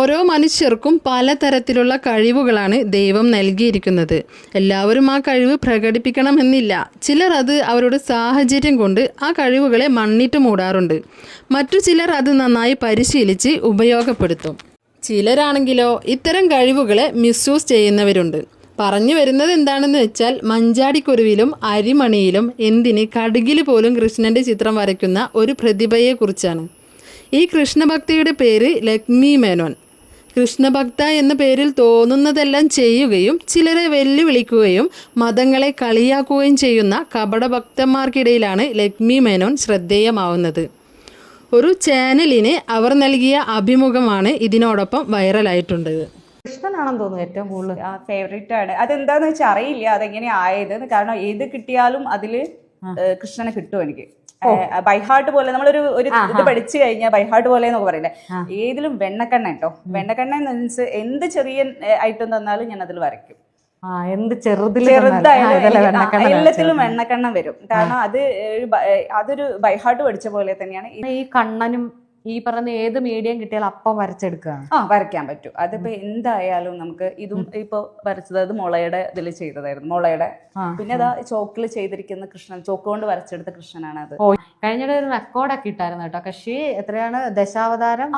ഓരോ മനുഷ്യർക്കും പലതരത്തിലുള്ള കഴിവുകളാണ് ദൈവം നൽകിയിരിക്കുന്നത്. എല്ലാവരും ആ കഴിവ് പ്രകടിപ്പിക്കണമെന്നില്ല. ചിലർ അത് അവരുടെ സാഹചര്യം കൊണ്ട് ആ കഴിവുകളെ മണ്ണിട്ട് മൂടാറുണ്ട്. മറ്റു ചിലർ അത് നന്നായി പരിശീലിച്ച് ഉപയോഗപ്പെടുത്തും. ചിലരാണെങ്കിലോ ഇത്തരം കഴിവുകളെ മിസ്യൂസ് ചെയ്യുന്നവരുണ്ട്. പറഞ്ഞു വരുന്നത് എന്താണെന്ന് വെച്ചാൽ മഞ്ചാടിക്കുരുവിലും അരിമണിയിലും എന്തിന് കടുകിൽ പോലും കൃഷ്ണന്റെ ചിത്രം വരയ്ക്കുന്ന ഒരു പ്രതിഭയെക്കുറിച്ചാണ്. ഈ കൃഷ്ണഭക്തിയുടെ പേര് ലക്ഷ്മി മേനോൻ. കൃഷ്ണഭക്ത എന്ന പേരിൽ തോന്നുന്നതെല്ലാം ചെയ്യുകയും ചിലരെ വെല്ലുവിളിക്കുകയും മതങ്ങളെ കളിയാക്കുകയും ചെയ്യുന്ന കപടഭക്തന്മാർക്കിടയിലാണ് ലക്ഷ്മി മേനോൻ ശ്രദ്ധേയമാവുന്നത്. ഒരു ചാനലിന് അവർ നൽകിയ അഭിമുഖമാണ് ഇതിനോടൊപ്പം വൈറലായിട്ടുണ്ട്. കൃഷ്ണനാണെന്ന് തോന്നുന്നു ഏറ്റവും കൂടുതൽ. ആ ഫേവറേറ്റ് ആണ്. അതെന്താന്ന് വെച്ചാൽ അറിയില്ല അതെങ്ങനെ ആയത് കാരണം ഏത് കിട്ടിയാലും അതിൽ കൃഷ്ണനെ കിട്ടും എനിക്ക്. ബൈഹാർട്ട് പോലെ നമ്മളൊരു ഒരു ഇത് പഠിച്ചു കഴിഞ്ഞാൽ ബൈഹാർട്ട് പോലെ എന്നൊക്കെ പറയില്ലേ? ഏതിലും വെണ്ണക്കണ്ണ കേട്ടോ. വെണ്ണക്കണ്ണ മീൻസ് എന്ത് ചെറിയ ഐറ്റം തന്നാലും ഞാൻ അതിൽ വരയ്ക്കും എന്ത് ചെറുതിൽ എല്ലാത്തിലും വെണ്ണക്കണ്ണം വരും. കാരണം അത് അതൊരു ബൈഹാർട്ട് പഠിച്ച പോലെ തന്നെയാണ്. ഈ കണ്ണനും ഈ പറഞ്ഞ ഏത് മീഡിയം കിട്ടിയാലും അപ്പം വരച്ചെടുക്കുകയാണ് ആ വരയ്ക്കാൻ പറ്റും. അതിപ്പോ എന്തായാലും നമുക്ക് ഇതും ഇപ്പൊ വരച്ചത് അത് മുളയുടെ ഇതിൽ ചെയ്തതായിരുന്നു. മുളയുടെ. പിന്നെ അതാ ചോക്കിൽ ചെയ്തിരിക്കുന്ന കൃഷ്ണൻ ചോക്ക് കൊണ്ട് വരച്ചെടുത്ത കൃഷ്ണനാണ് അത് കഴിഞ്ഞിടെ ഒരു റെക്കോർഡൊക്കെ ഇട്ടായിരുന്നു കേട്ടോ. കക്ഷി എത്രയാണ്? ദശാവതാരം?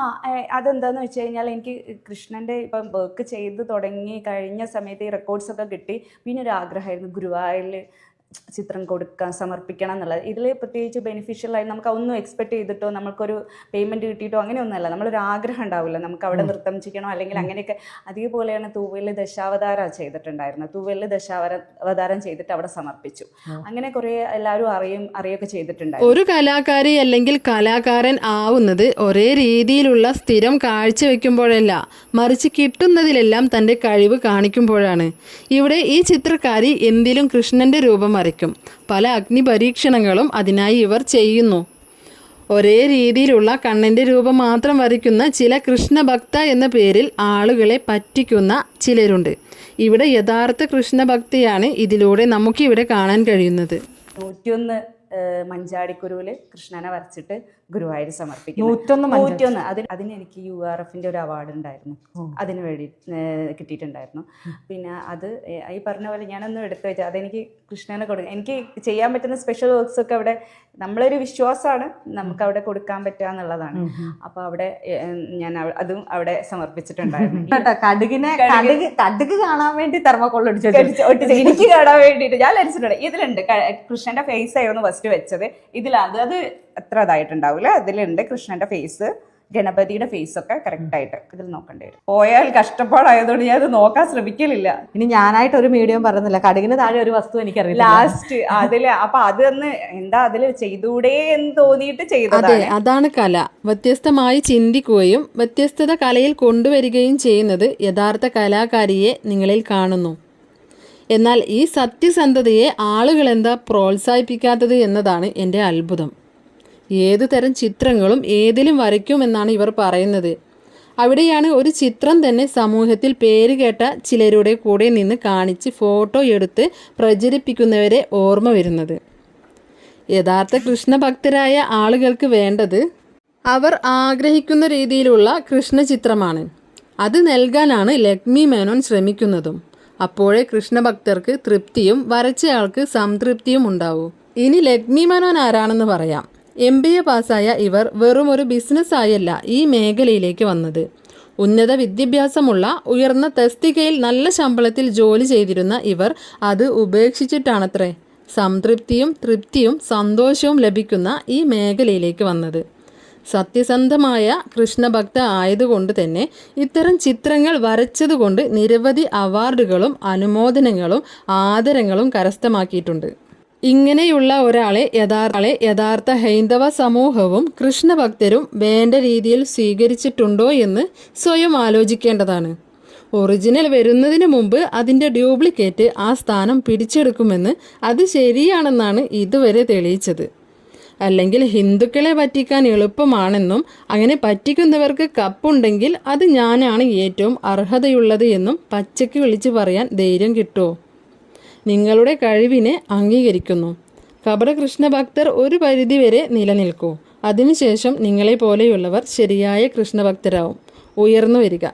അതെന്താന്ന് വെച്ച് കഴിഞ്ഞാൽ എനിക്ക് കൃഷ്ണന്റെ ഇപ്പം വർക്ക് ചെയ്ത് തുടങ്ങി കഴിഞ്ഞ സമയത്ത് ഈ റെക്കോർഡ്സ് ഒക്കെ കിട്ടി. പിന്നെ ഒരു ആഗ്രഹമായിരുന്നു ഗുരുവായൂരിൽ ചിത്രം കൊടുക്കാൻ സമർപ്പിക്കണം എന്നുള്ളത്. ഇതിൽ പ്രത്യേകിച്ച് ബെനിഫിഷ്യൽ ആയി നമുക്ക് ഒന്നും എക്സ്പെക്ട് ചെയ്തിട്ടോ നമുക്കൊരു പേയ്മെന്റ് കിട്ടിയിട്ടോ അങ്ങനെയൊന്നുമല്ല. നമ്മളൊരു ആഗ്രഹം ഉണ്ടാവില്ല. നമുക്ക് അവിടെ നൃത്തം ചെയ്യണോ അല്ലെങ്കിൽ അങ്ങനെയൊക്കെ അതേപോലെയാണ് തൂവലിൽ ദശാവതാരം ചെയ്തിട്ടുണ്ടായിരുന്നത്. തൂവലിൽ ദശാവതാരം ചെയ്തിട്ട് അവിടെ സമർപ്പിച്ചു. അങ്ങനെ കുറേ എല്ലാവരും അറിയും അറിയൊക്കെ ചെയ്തിട്ടുണ്ടായിരുന്നു. ഒരു കലാകാരി അല്ലെങ്കിൽ കലാകാരൻ ആവുന്നത് ഒരേ രീതിയിലുള്ള സ്ഥിരം കാഴ്ചവെക്കുമ്പോഴല്ല മറിച്ച് കിട്ടുന്നതിലെല്ലാം തന്റെ കഴിവ് കാണിക്കുമ്പോഴാണ്. ഇവിടെ ഈ ചിത്രകാരി എന്തിലും കൃഷ്ണന്റെ രൂപം വരയ്ക്കും പല അഗ്നി പരീക്ഷണങ്ങളും അതിനായി ഇവർ ചെയ്യുന്നു. ഒരേ രീതിയിലുള്ള കണ്ണിന്റെ രൂപം മാത്രം വരയ്ക്കുന്ന ചില കൃഷ്ണഭക്ത എന്ന പേരിൽ ആളുകളെ പറ്റിക്കുന്ന ചിലരുണ്ട്. ഇവിടെ യഥാർത്ഥ കൃഷ്ണഭക്തിയാണ് ഇതിലൂടെ നമുക്കിവിടെ കാണാൻ കഴിയുന്നത്. നൂറ്റിയൊന്ന് ഏഹ്, മഞ്ചാടിക്കുരുവിൽ കൃഷ്ണനെ വരച്ചിട്ട് ഗുരുവായൂർ സമർപ്പിക്കും നൂറ്റൊന്ന് അതിന് അതിന് എനിക്ക് യു ആർ എഫിന്റെ ഒരു അവാർഡ് ഉണ്ടായിരുന്നു. അതിന് വേണ്ടി കിട്ടിയിട്ടുണ്ടായിരുന്നു. പിന്നെ അത് ഈ പറഞ്ഞ പോലെ ഞാനൊന്നും എടുത്തു വെച്ചാൽ അതെനിക്ക് കൃഷ്ണനെ കൊടുക്കും എനിക്ക് ചെയ്യാൻ പറ്റുന്ന സ്പെഷ്യൽ വർക്ക്സ് ഒക്കെ അവിടെ നമ്മളൊരു വിശ്വാസമാണ് നമുക്ക് അവിടെ കൊടുക്കാൻ പറ്റുക എന്നുള്ളതാണ്. അപ്പൊ അവിടെ ഞാൻ അതും അവിടെ സമർപ്പിച്ചിട്ടുണ്ടായിരുന്നു. കേട്ടോ കടുകിനെ കടുക് കടുക് കാണാൻ വേണ്ടി തെർമോക്കോൾ ഒട്ടിച്ചു എനിക്ക് കാണാൻ വേണ്ടിയിട്ട് ഞാൻ ലരിച്ചിട്ടുണ്ട് ഇതിലുണ്ട് കൃഷ്ണന്റെ ഫേസ് ആയിരുന്നു ഫസ്റ്റ് വെച്ചത്. ഇതിൽ അത് അത് അത്ര ഇതായിട്ടുണ്ടാവില്ല അതിലുണ്ട് കൃഷ്ണന്റെ ഫേസ് ഗണപതിയുടെ ഫേസ് ഒക്കെ കറക്റ്റ് ആയിട്ട് ഇതിൽ നോക്കേണ്ടി വരും. പോയാൽ കഷ്ടപ്പാടായതുകൊണ്ട് ഞാൻ അത് നോക്കാൻ ശ്രമിക്കലില്ല. ഇനി ഞാനായിട്ട് ഒരു മീഡിയം പറഞ്ഞില്ല. കടുകിന് താഴെ ഒരു വസ്തു എനിക്കറിയില്ല ലാസ്റ്റ് അതിൽ അപ്പൊ അതൊന്ന് എന്താ അതിൽ ചെയ്തൂടെ എന്ന് തോന്നിയിട്ട് ചെയ്തത് അതാണ് കല. വ്യത്യസ്തമായി ചിന്തിക്കുകയും വ്യത്യസ്തത കലയിൽ കൊണ്ടുവരികയും ചെയ്യുന്നത് യഥാർത്ഥ കലാകാരിയെ നിങ്ങളിൽ കാണുന്നു. എന്നാൽ ഈ സത്യസന്ധതയെ ആളുകൾ എന്താ പ്രോത്സാഹിപ്പിക്കാത്തത് എന്നതാണ് എന്റെ അത്ഭുതം. ഏതു തരം ചിത്രങ്ങളും ഏതിലും വരയ്ക്കുമെന്നാണ് ഇവർ പറയുന്നത്. അവിടെയാണ് ഒരു ചിത്രം തന്നെ സമൂഹത്തിൽ പേര് കേട്ട ചിലരുടെ കൂടെ നിന്ന് കാണിച്ച് ഫോട്ടോ എടുത്ത് പ്രചരിപ്പിക്കുന്നവരെ ഓർമ്മ വരുന്നത്. യഥാർത്ഥ കൃഷ്ണഭക്തരായ ആളുകൾക്ക് വേണ്ടത് അവർ ആഗ്രഹിക്കുന്ന രീതിയിലുള്ള കൃഷ്ണചിത്രമാണ്. അത് നൽകാനാണ് ലക്ഷ്മി മേനോൻ ശ്രമിക്കുന്നതും. അപ്പോഴേ കൃഷ്ണഭക്തർക്ക് തൃപ്തിയും വരച്ചയാൾക്ക് സംതൃപ്തിയും ഉണ്ടാവൂ. ഇനി ലക്ഷ്മി മനോൻ ആരാണെന്ന് പറയാം. എം ബി എ പാസ്സായ ഇവർ വെറും ഒരു ബിസിനസ് ഈ മേഖലയിലേക്ക് വന്നത്. ഉന്നത വിദ്യാഭ്യാസമുള്ള ഉയർന്ന തസ്തികയിൽ നല്ല ശമ്പളത്തിൽ ജോലി ചെയ്തിരുന്ന ഇവർ അത് ഉപേക്ഷിച്ചിട്ടാണത്രേ. സംതൃപ്തിയും തൃപ്തിയും സന്തോഷവും ലഭിക്കുന്ന ഈ മേഖലയിലേക്ക് വന്നത്. സത്യസന്ധമായ കൃഷ്ണഭക്ത ആയതുകൊണ്ട് തന്നെ ഇത്തരം ചിത്രങ്ങൾ വരച്ചതുകൊണ്ട് നിരവധി അവാർഡുകളും അനുമോദനങ്ങളും ആദരങ്ങളും കരസ്ഥമാക്കിയിട്ടുണ്ട്. ഇങ്ങനെയുള്ള ഒരാളെ യഥാർത്ഥ യഥാർത്ഥ ഹൈന്ദവ സമൂഹവും കൃഷ്ണഭക്തരും വേണ്ട രീതിയിൽ സ്വീകരിച്ചിട്ടുണ്ടോ എന്ന് സ്വയം ആലോചിക്കേണ്ടതാണ്. ഒറിജിനൽ വരുന്നതിന് മുമ്പ് അതിന്റെ ഡ്യൂപ്ലിക്കേറ്റ് ആ സ്ഥാനം പിടിച്ചെടുക്കുമെന്ന് അത് ശരിയാണെന്നാണ് ഇതുവരെ തെളിയിച്ചത്. അല്ലെങ്കിൽ ഹിന്ദുക്കളെ പറ്റിക്കാൻ എളുപ്പമാണെന്നും അങ്ങനെ പറ്റിക്കുന്നവർക്ക് കപ്പുണ്ടെങ്കിൽ അത് ഞാനാണ് ഏറ്റവും അർഹതയുള്ളത് എന്നും പച്ചയ്ക്ക് വിളിച്ചു പറയാൻ ധൈര്യം കിട്ടുമോ നിങ്ങളുടെ കഴിവിനെ അംഗീകരിക്കുന്നു. കപടകൃഷ്ണ ഭക്തർ ഒരു പരിധിവരെ നിലനിൽക്കൂ. അതിനുശേഷം നിങ്ങളെ പോലെയുള്ളവർ ശരിയായ കൃഷ്ണഭക്തരാവും. ഉയർന്നു വരിക.